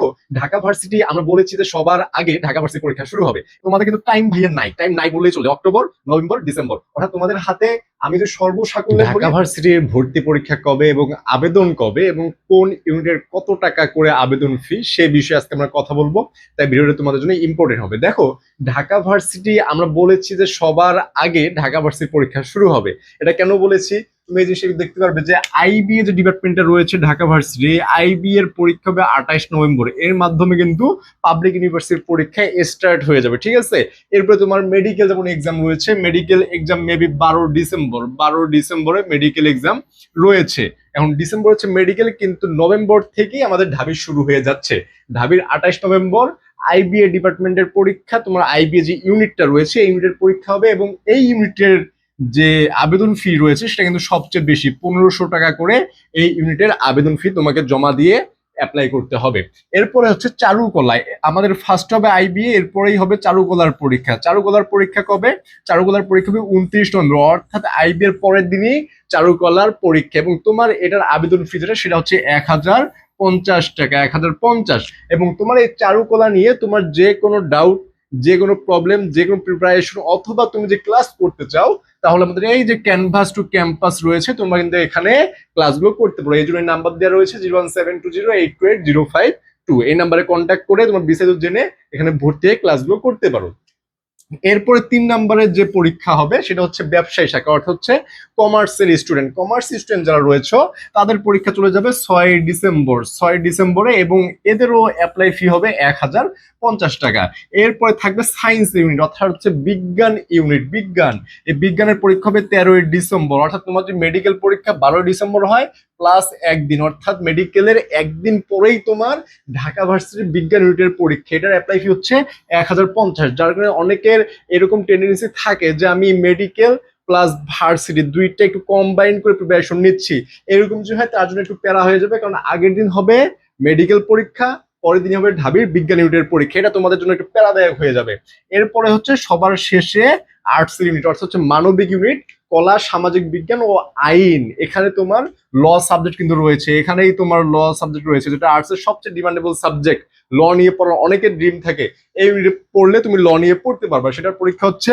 দেখো, ঢাকা ভার্সিটি আমরা বলেছি যে সবার আগে ঢাকা ভার্সিটি পরীক্ষা শুরু হবে। তোমাদের কিন্তু টাইম ভাইয়ের নাই। টাইম নাই বললেই চলে। অক্টোবর নভেম্বর ডিসেম্বর অর্থাৎ তোমাদের হাতে আমি তো সর্বসাকুল্যে ঢাকা ভার্সিটির ভর্তি পরীক্ষা কবে এবং আবেদন কবে এবং কোন ইউনিটের কত টাকা করে আবেদন ফি সে বিষয়ে আজকে আমরা কথা বলব। তাই ভিডিওটা তোমাদের জন্য ইম্পর্টেন্ট হবে। দেখো ঢাকা ভার্সিটি আমরা বলেছি যে সবার আগে ঢাকা ভার্সিটি পরীক্ষা শুরু হবে। এটা কেন বলেছি? তুমি এই জিনিসটা দেখতে পারবে যে আইবি যে ডিপার্টমেন্টটা রয়েছে ঢাকা ভার্সিটি আইবি এর পরীক্ষা হবে আঠাইশ নভেম্বর। এর মাধ্যমে কিন্তু পাবলিক ইউনিভার্সিটির পরীক্ষা স্টার্ট হয়ে যাবে ঠিক আছে? এরপরে তোমার মেডিকেল যেমন এক্সাম রয়েছে মেডিকেল এক্সাম মেবি বারো ডিসেম্বর বারো ডিসেম্বরে মেডিকেল এক্সাম রয়েছে। এখন ডিসেম্বর হচ্ছে মেডিকেল কিন্তু নভেম্বর থেকেই আমাদের ঢাবি শুরু হয়ে যাচ্ছে। ঢাবির আঠাশ নভেম্বর আইবিএ ডিপার্টমেন্টের পরীক্ষা, তোমার আইবিএ যে ইউনিটটা রয়েছে, এই ইউনিটের পরীক্ষা হবে এবং এই ইউনিটের যে আবেদন ফি রয়েছে, সেটা কিন্তু সবচেয়ে বেশি, পনেরোশো টাকা করে এই ইউনিটের আবেদন ফি তোমাকে জমা দিয়ে অ্যাপ্লাই করতে হবে। এরপরে হচ্ছে চারুকলায় আমাদের ফার্স্ট হবে আইবিএ এরপরেই হবে চারুকলার পরীক্ষা। চারুকলার পরীক্ষা কবে? চারুকলার পরীক্ষা হবে উনত্রিশ নম্বর অর্থাৎ আইবি এর পরের দিনই চারুকলার পরীক্ষা। এবং তোমার এটার আবেদন ফি যেটা সেটা হচ্ছে এক হাজার পঞ্চাশ টাকা, এক হাজার পঞ্চাশ। এবং তোমার এই চারুকলা নিয়ে তোমার যে কোনো ডাউট যে কোনো প্রবলেম যে কোনো প্রিপারেশন অথবা তুমি যে ক্লাস করতে চাও, তাহলে আমাদের এই যে ক্যানভাস টু ক্যাম্পাস রয়েছে, তোমরা কিন্তু এখানে ক্লাসগুলো করতে পারো। এই জন্য নাম্বার দেওয়া রয়েছে zero one seven two zero eight two eight zero five two. এই নাম্বারে কন্ট্যাক্ট করে তোমার বিস্তারিত জেনে এখানে ভর্তি হয়ে ক্লাসগুলো করতে পারো। এরপরে তিন নম্বরের যে পরীক্ষা হবে, সেটা হচ্ছে ব্যবসায়ী শাখা, অর্থাৎ হচ্ছে কমার্সের স্টুডেন্ট কমার্স স্টুডেন্ট যারা রয়েছে, তাদের পরীক্ষা চলে যাবে ছয় ডিসেম্বর। ছয় ডিসেম্বরে এবং এদেরও অ্যাপ্লাই ফি হবে এক হাজার পঞ্চাশ টাকা। এরপরে থাকবে সায়েন্স ইউনিট অর্থাৎ হচ্ছে বিজ্ঞান ইউনিট বিজ্ঞান, এই বিজ্ঞানের পরীক্ষা হবে তেরোই ডিসেম্বর। অর্থাৎ তোমার যে মেডিকেল পরীক্ষা বারোই ডিসেম্বর হয় প্লাস একদিন। অর্থাৎ মেডিকেলের একদিন পরেই তোমার ঢাকা ভার্সিটির বিজ্ঞান ইউনিটের পরীক্ষা। এটার অ্যাপ্লাই ফি হচ্ছে এক হাজার পঞ্চাশ। যার কারণে অনেকের এরকম টেন্ডেন্সি থাকে যে আমি মেডিকেল প্লাস ভার্সিটি দুইটা একটু কম্বাইন করে প্রিপারেশন নিচ্ছি। এরকম যদি হয়, তার জন্য একটু প্যারা হয়ে যাবে, কারণ আগের দিন হবে মেডিকেল পরীক্ষা, পরের দিন হবে ঢাবির বিজ্ঞান ইউনিটের পরীক্ষা। এটা তোমাদের জন্য একটু প্যারাদায়ক হয়ে যাবে। এরপরে হচ্ছে সবার শেষে আর্টস ইউনিট অর্থাৎ হচ্ছে মানবিক ইউনিট কলা, সামাজিক বিজ্ঞান ও আইন। এখানে তোমার ল সাবজেক্ট কিন্তু রয়েছে। এখানেই তোমার ল সাবজেক্ট রয়েছে, যেটা আর্টসের সবচেয়ে ডিমান্ডেবল সাবজেক্ট ল নিয়ে পড়ার অনেকের ড্রিম থাকে। এই পড়লে তুমি ল নিয়ে পড়তে পারবে। সেটার পরীক্ষা হচ্ছে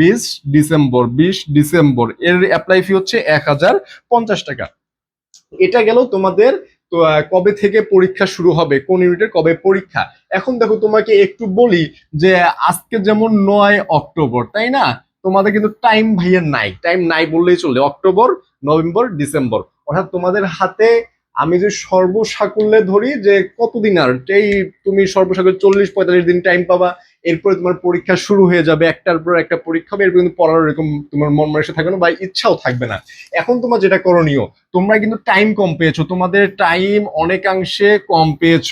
বিশ ডিসেম্বর। বিশ ডিসেম্বর। এর অ্যাপ্লাই ফি হচ্ছে এক হাজার পঞ্চাশ টাকা। এটা গেল তোমাদের, তো কবে থেকে পরীক্ষা শুরু হবে? কোন ইউনিটের কবে পরীক্ষা? এখন দেখো তোমাকে একটু বলি যে, আজকে যেমন নয় অক্টোবর, তাই না? তোমাদের কিন্তু টাইম ভাইয়া নাই। টাইম নাই বললেই চলে অক্টোবর নভেম্বর ডিসেম্বর অর্থাৎ তোমাদের হাতে আমি যে সর্বসাকুল্যে ধরি যে কতদিন আর? এই তুমি সর্বসাকুল্যে চল্লিশ, পঁয়তাল্লিশ দিন টাইম পাবা। এরপরে তোমার পরীক্ষা শুরু হয়ে যাবে, একটার পর একটা পরীক্ষা হবে, এরপর কিন্তু পড়ার এরকম তোমার মন মানসে থাকবে না বা ইচ্ছাও থাকবে না। এখন তোমার যেটা করণীয়, তোমরা কিন্তু টাইম কম পেয়েছ, তোমাদের টাইম অনেকাংশে কম পেয়েছ।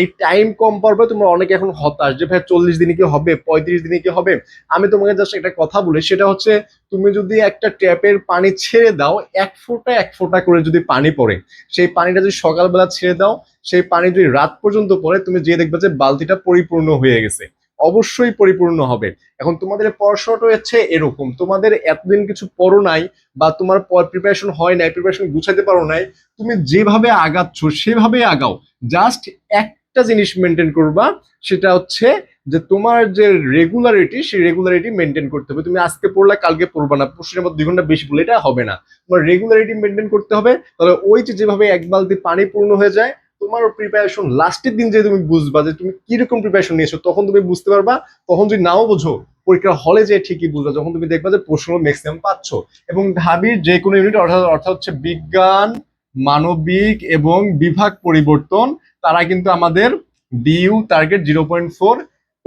এই টাইম কম পারবে তোমরা অনেকে এখন হতাশ যে, ভাই, চল্লিশ দিনে কি হবে? পঁয়ত্রিশ দিনে কি হবে? আমি তোমাকে জাস্ট একটা কথা বলি, সেটা হচ্ছে তুমি যদি একটা ট্যাপের পানি ছেড়ে দাও, এক ফোঁটা এক ফোঁটা করে যদি পানি পড়ে, সেই পানিটা যদি সকালবেলা ছেড়ে দাও, সেই পানি যদি রাত পর্যন্ত পড়ে, তুমি যে দেখবে যে বালতিটা পরিপূর্ণ হয়ে গেছে। অবশ্যই পরিপূর্ণ হবে। এখন তোমাদের পড়াশোনাটা হচ্ছে এরকম। তোমাদের এতদিন কিছু পড়ো নাই বা তোমার প্রিপারেশন হয় নাই প্রিপারেশন গুছাতে পারো নাই, তুমি যেভাবে আগাচ্ছ সেভাবে আগাও। জাস্ট একটা জিনিস মেনটেন করবা, সেটা হচ্ছে যে তোমার যে রেগুলারিটি সেই রেগুলারিটি মেনটেন করতে হবে। তুমি আজকে পড়লে কালকে পড়বা না পরশুর মধ্যে দুই ঘণ্টা বেশি পড়লে এটা হবে না। তোমার রেগুলারিটি মেনটেন করতে হবে, তাহলে ওই যেভাবে এক বালতি পানি পূর্ণ হয়ে যায় তোমার প্রিপারেশন লাস্টের দিন যে তুমি বুঝবা যে তুমি কীরকম প্রিপারেশন নিয়েছো, তখন তুমি বুঝতে পারবা, তখন যদি নাও বোঝো পরীক্ষা হলে যে ঠিকই বুঝবা, যখন তুমি দেখবা যে প্রশ্ন ম্যাক্সিমাম পাচ্ছ। এবং ঢাবির যে কোনো ইউনিট অর্থাৎ অর্থাৎ হচ্ছে বিজ্ঞান, মানবিক এবং বিভাগ পরিবর্তন, তারা কিন্তু আমাদের DU target zero point four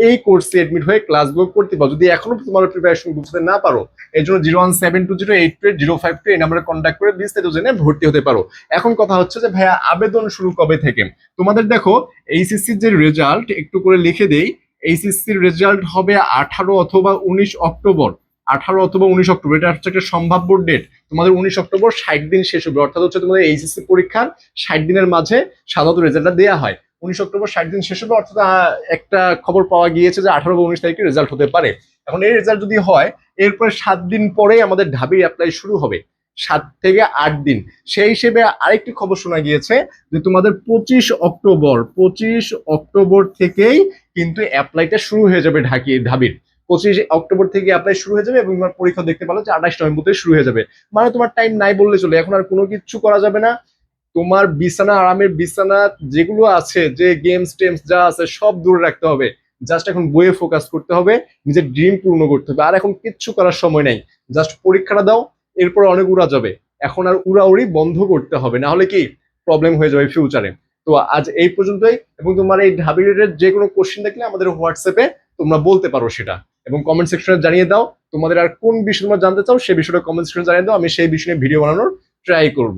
এই কোর্সে এডমিট হয়ে ক্লাসগুলো করতে পারো। যদি এখনও তোমার প্রিপারেশন বুঝতে না পারো, এর জন্য zero one seven two zero eight two zero five two এই নাম্বারে কন্ট্যাক্ট করে বিস্তারিত জেনে ভর্তি হতে পারো। এখন কথা হচ্ছে যে, ভাইয়া, আবেদন শুরু কবে থেকে? তোমাদের দেখো এইচএসসির যে রেজাল্ট একটু করে লিখে দেই। এইচএসসির রেজাল্ট হবে আঠারো অথবা উনিশ অক্টোবর। আঠারো অথবা উনিশ অক্টোবর, এটা হচ্ছে একটা সম্ভাব্য ডেট তোমাদের উনিশ অক্টোবর ষাট দিন শেষ হবে। অর্থাৎ হচ্ছে তোমাদের এইচএসসি পরীক্ষার ষাট দিনের মাঝে সাধারণত রেজাল্টটা দেওয়া হয়। উনিশ অক্টোবর, ষাট দিন শেষ হবে, অর্থাৎ একটা খবর পাওয়া গিয়েছে যে আঠারো বা উনিশ তারিখে রেজাল্ট হতে পারে। এখন এই রেজাল্ট যদি হয়, এরপরে সাত দিন পরেই আমাদের ঢাবির অ্যাপ্লাই শুরু হবে। সাত থেকে আট দিন। সেই হিসেবে আরেকটি খবর শোনা গিয়েছে যে তোমাদের পঁচিশ অক্টোবর পঁচিশ অক্টোবর থেকেই কিন্তু অ্যাপ্লাইটা শুরু হয়ে যাবে ঢাকি ঢাবির। পঁচিশ অক্টোবর থেকে অ্যাপ্লাই শুরু হয়ে যাবে এবং তোমার পরীক্ষা দেখতে পারো যে আঠাশ নভেম্বর থেকে শুরু হয়ে যাবে। মানে তোমার টাইম নাই বললে চলে, এখন আর কোনো কিছু করা যাবে না। তোমার বিছানা, আরামের বিছানা, যেগুলো আছে, যে গেমস টেমস যা আছে, সব দূরে রাখতে হবে। জাস্ট এখন বইয়ে ফোকাস করতে হবে, নিজের ড্রিম পূর্ণ করতে হবে। আর এখন কিচ্ছু করার সময় নাই। জাস্ট পরীক্ষাটা দাও, এরপর অনেক উড়া যাবে। এখন আর উড়াউড়ি বন্ধ করতে হবে। না হলে কি প্রবলেম হয়ে যাবে ফিউচারে তো আজ এই পর্যন্তই। এবং তোমার এই ঢাবি রিলেটেড যে কোনো কোশ্চেন থাকলে আমাদের হোয়াটসঅ্যাপে তোমরা বলতে পারো সেটা। এবং কমেন্ট সেকশনে জানিয়ে দাও, তোমাদের আর কোন বিষয় তোমরা জানতে চাও সেই বিষয়টা কমেন্ট সেকশনে জানিয়ে দাও। আমি সেই বিষয়ে ভিডিও বানানোর ট্রাই করব।